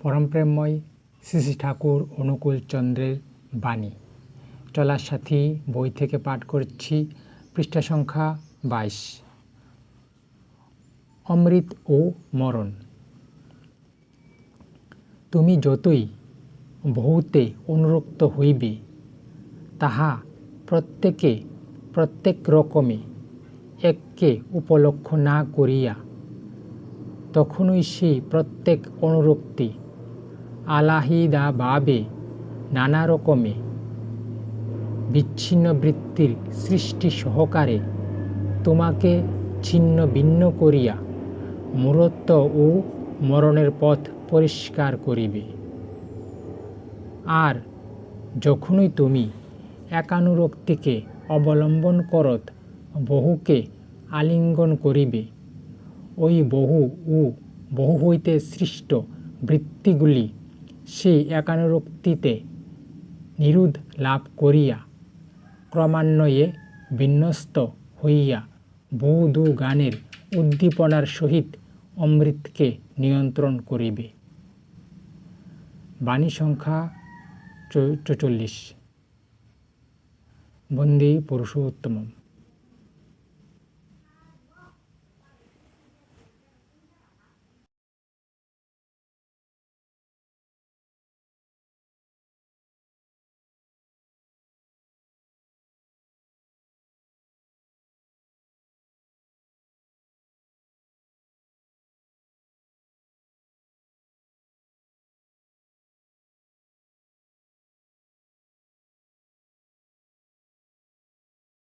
পরমপ্রেমময় শ্রী ঠাকুর অনুকূল চন্দ্রের বাণী। চলার সাথী বই থেকে পাঠ করছি পৃষ্ঠা সংখ্যা বাইশ। অমৃত ও মরণ। তুমি যতই বহুতে অনুরক্ত হইবে, তাহা প্রত্যেকে প্রত্যেক রকমে এককে উপলক্ষ না করিয়া তখনই সেই প্রত্যেক অনুরক্তি আলাহিদাভাবে নানা রকমে বিচ্ছিন্ন বৃত্তির সৃষ্টি সহকারে তোমাকে ছিন্ন ভিন্ন করিয়া মূরত্ব ও মরণের পথ পরিষ্কার করিবে। আর যখনই তুমি একানুরক্তিকে অবলম্বন করত, বহুকে আলিঙ্গন করিবে। ওই বহু ও বহু হইতে সৃষ্ট বৃত্তিগুলি সেই একানুরক্তিতে নিরোধ লাভ করিয়া ক্রমান্বয়ে বিন্যস্ত হইয়া বহুদু গানের উদ্দীপনার সহিত অমৃতকে নিয়ন্ত্রণ করিবে। বাণী সংখ্যা চৌচল্লিশ। বন্দে পুরুষোত্তমম।